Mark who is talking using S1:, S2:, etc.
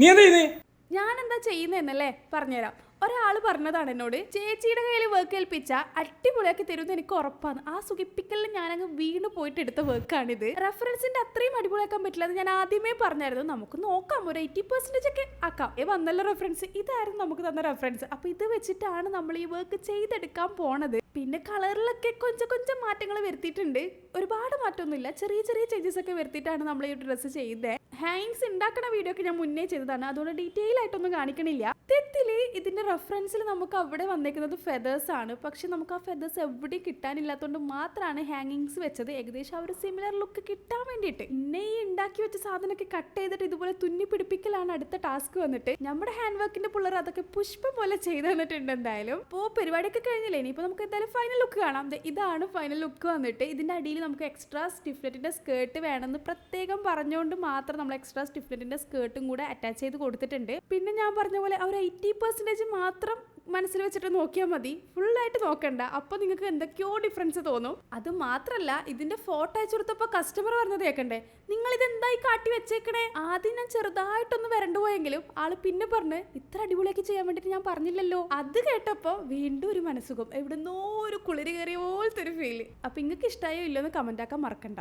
S1: നീ എന്താ ചെയ്യുന്നേ
S2: ഞാൻ എന്താ ചെയ്യുന്നതെന്നല്ലേ പറഞ്ഞുതരാം. ഒരാൾ പറഞ്ഞതാണ് എന്നോട് ചേച്ചിയുടെ കയ്യിൽ വർക്ക് ഏൽപ്പിച്ച അടിപൊളിയാക്കി തരുമെന്ന് എനിക്ക് ഉറപ്പാണ്. ആ സുഖിപ്പിക്കലിൽ ഞാനങ്ങ് വീണ് പോയിട്ട് എടുത്ത വർക്കാണിത് റെഫറൻസിന്റെ അത്രയും അടിപൊളിയാക്കാൻ പറ്റില്ല എന്ന് ഞാൻ ആദ്യമേ പറഞ്ഞായിരുന്നു. നമുക്ക് നോക്കാം ഒരു എയ്റ്റി പെർസെന്റേജ് ഒക്കെ ആക്കാം. ഏ വന്നല്ലോ റെഫറൻസ് ഇതായിരുന്നു നമുക്ക് തന്ന റെഫറൻസ് അപ്പൊ ഇത് വെച്ചിട്ടാണ് നമ്മൾ ഈ വർക്ക് ചെയ്തെടുക്കാൻ പോണത്. പിന്നെ കളറിലൊക്കെ കൊഞ്ചം കൊഞ്ചം മാറ്റങ്ങൾ വരുത്തിയിട്ടുണ്ട്. ഒരുപാട് മാറ്റമൊന്നുമില്ല. ചെറിയ ചെറിയ ചേഞ്ചസ് ഒക്കെ വരുത്തിയിട്ടാണ് നമ്മൾ ഈ ഡ്രസ്സ് ചെയ്തത് ഹാങ്സ് ഉണ്ടാക്കണ വീഡിയോ ഒക്കെ ഞാൻ മുന്നേ ചെയ്തതാണ്. അതുകൊണ്ട് ഡീറ്റെയിൽ ആയിട്ടൊന്നും കാണിക്കണില്ല. സത്യത്തിൽ ഇതിന്റെ റെഫറൻസിൽ നമുക്ക് അവിടെ വന്നേക്കുന്നത് ഫെദേഴ്സ് ആണ്. പക്ഷെ നമുക്ക് ആ ഫെദേഴ്സ് എവിടെയും കിട്ടാനില്ലാത്തതുകൊണ്ട് മാത്രമാണ് ഹാങ്ങിങ്സ് വെച്ചത്. ഏകദേശം ആ ഒരു സിമിലർ ലുക്ക് കിട്ടാൻ വേണ്ടിയിട്ട്. പിന്നെ ഈ ഉണ്ടാക്കി വെച്ച സാധനമൊക്കെ കട്ട് ചെയ്തിട്ട് ഇതുപോലെ തുന്നി പിടിപ്പിക്കലാണ് അടുത്ത ടാസ്ക് വന്നിട്ട്. നമ്മുടെ ഹാൻഡ് വർക്കിന്റെ പിള്ളേർ അതൊക്കെ പുഷ്പം പോലെ ചെയ്തു തന്നിട്ടുണ്ട് എന്തായാലും. ഇപ്പോൾ പരിപാടിയൊക്കെ കഴിഞ്ഞില്ലേ? ഇനിയിപ്പോൾ നമുക്ക് എന്തായാലും ഫൈനൽ ലുക്ക് കാണാം. ഇതാണ് ഫൈനൽ ലുക്ക് വന്നിട്ട്. ഇതിന്റെ അടിയിൽ നമുക്ക് എക്സ്ട്രാ സ്റ്റിഫ്ലെറ്റിന്റെ സ്കേർട്ട് വേണമെന്ന് പ്രത്യേകം പറഞ്ഞുകൊണ്ട് മാത്രം നമ്മൾ എക്സ്ട്രാ സ്റ്റിഫ്ലെറ്റിന്റെ സ്കേർട്ടും കൂടെ അറ്റാച്ച് ചെയ്ത് കൊടുത്തിട്ടുണ്ട്. പിന്നെ ഞാൻ പറഞ്ഞ പോലെ ഒരു എയ്റ്റി പെർസെന്റേജ് മാത്രം മനസ്സിൽ വെച്ചിട്ട് നോക്കിയാൽ മതി. ഫുള്ളായിട്ട് നോക്കണ്ട. അപ്പോൾ നിങ്ങൾക്ക് എന്തൊക്കെയോ ഡിഫറൻസ് തോന്നും. അത് മാത്രമല്ല ഇതിന്റെ ഫോട്ടോ അയച്ചു കൊടുത്തപ്പോൾ കസ്റ്റമർ പറഞ്ഞത് കേൾക്കണ്ടേ നിങ്ങൾ ഇത് എന്തായി കാട്ടി വെച്ചേക്കണേ? ആദ്യം ഞാൻ ചെറുതായിട്ടൊന്ന് വരണ്ടു പോയെങ്കിലും ആൾ പിന്നെ പറഞ്ഞ് ഇത്ര അടിപൊളിയാക്കി ചെയ്യാൻ വേണ്ടിയിട്ട് ഞാൻ പറഞ്ഞില്ലല്ലോ. അത് കേട്ടപ്പോൾ വീണ്ടും ഒരു മനസ്സുഖം. എവിടെന്നോ ഒരു കുളിരി കയറിയ പോലത്തെ ഒരു ഫീൽ അപ്പൊ നിങ്ങൾക്ക് ഇഷ്ടമായോ ഇല്ലെന്ന് കമന്റ് ആക്കാൻ മറക്കണ്ട.